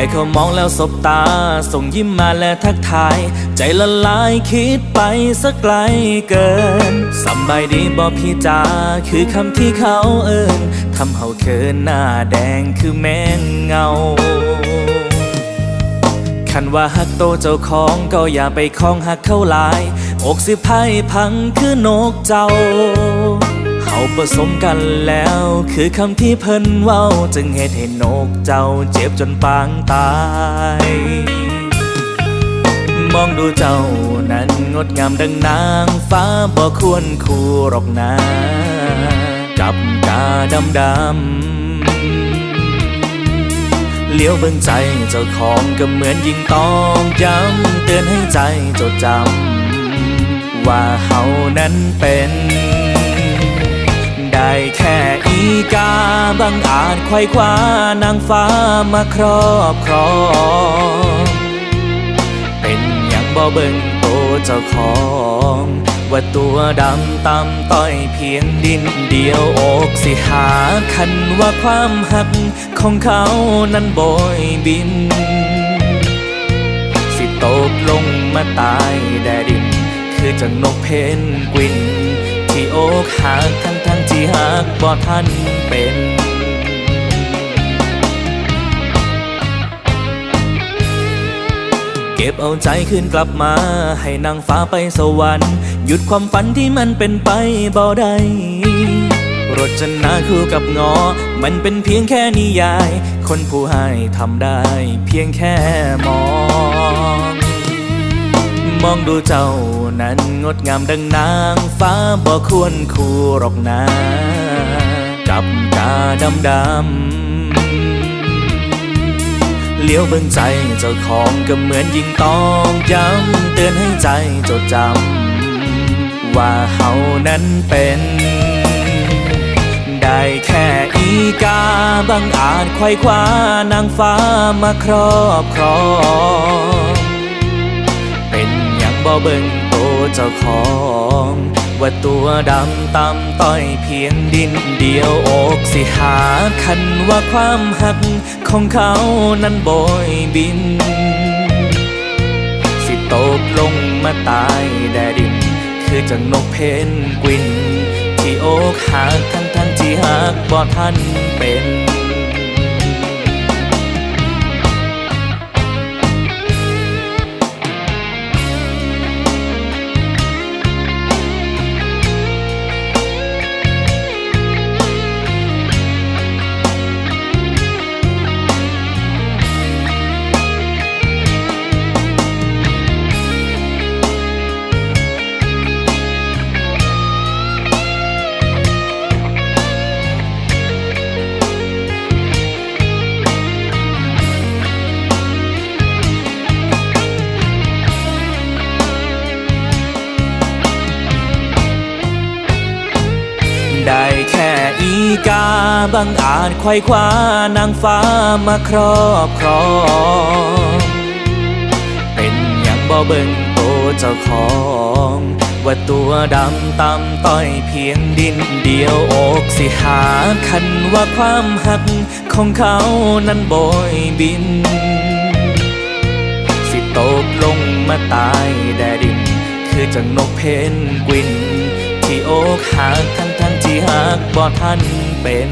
ค่เขามองแล้วสบตา ส่งยิ้มมาและทักทาย ใจละลายคิดไปสักไกลเกินสบายดีบอกพี่จ๋าคือคำที่เขาเอินทำเฮาเคินหน้าแดงคือแมงเงาคันว่าฮักโตเจ้าของก็อย่าไปคล้องฮักเข้าลาย อกสิไพ่พังคือนกเจ้า เขาผสมกันแล้ว คือคำที่เพิ่นเว้า จึงเหตุให้นกเจ้าเจ็บจนปางตาย มองดูเจ้านั้นงดงามดังนางฟ้าบ่ควรคู่หรอกนะกับกาดำดำเลี้ยวเบิ่งใจเจ้าของก็เหมือนยิงตองย้ำเตือนให้ใจจดจำว่าเฮานั้นเป็น ได้แค่อีกาบังอาจไขว้คว้านางฟ้ามาครอบครอง เป็นอย่างบ่เบิ่งโตเจ้าของ ว่าตัวดำต่ำต้อยเพียงดินเดียวอกสิหาคันว่าความหักของเขานั้นโบยบิน สิตกลงมาตายแดดิน คือจังนกเพนกวิน ที่อกหักทั้งทั้งที่หักบ่ทันเป็นเก็บเอาใจขึ้นกลับมา ให้นางฟ้าไปสวรรค์หยุดความฝันที่มันเป็นไปบ่ได้รจนาคู่กับงอ มันเป็นเพียงแค่นิยาย คนผู้ให้ทำได้เพียงแค่มอง มองดูเจ้านั้นงดงามดังนางฟ้าบ่ควรคู่หรอกนะกับกาดำดำเลี้ยวเบิ่งใจเจ้าของก็เหมือนยิงตองย้ำเตือนให้ใจจดจำว่าเฮานั้นเป็นได้แค่อีกาบังอาจไขว้คว้านางฟ้ามาครอบครอง บ่เบิ่งโตเจ้าของ ว่าตัวดำตำต้อยเพียงดินเดียวอกสิหาคันว่าความหักของเขานั้นโบยบิน สิตกลงมาตายแดดิน คือจังนกเพนกวิน ที่อกหักทั้งทั้งที่หักบ่ทันเป็น ได้แค่อีกาบังอาจไขว้คว้านางฟ้ามาครอบครอง เป็นอย่างบ่เบิ่งโตเจ้าของ ว่าตัวดำตำต้อยเพียงดินเดียวอกสิหาคันว่าความหักของเขานั้นโบยบิน สิตกลงมาตายแดดิน คือจังนกเพนกวิน ที่อกหักทั้ง หักบ่ทันเป็น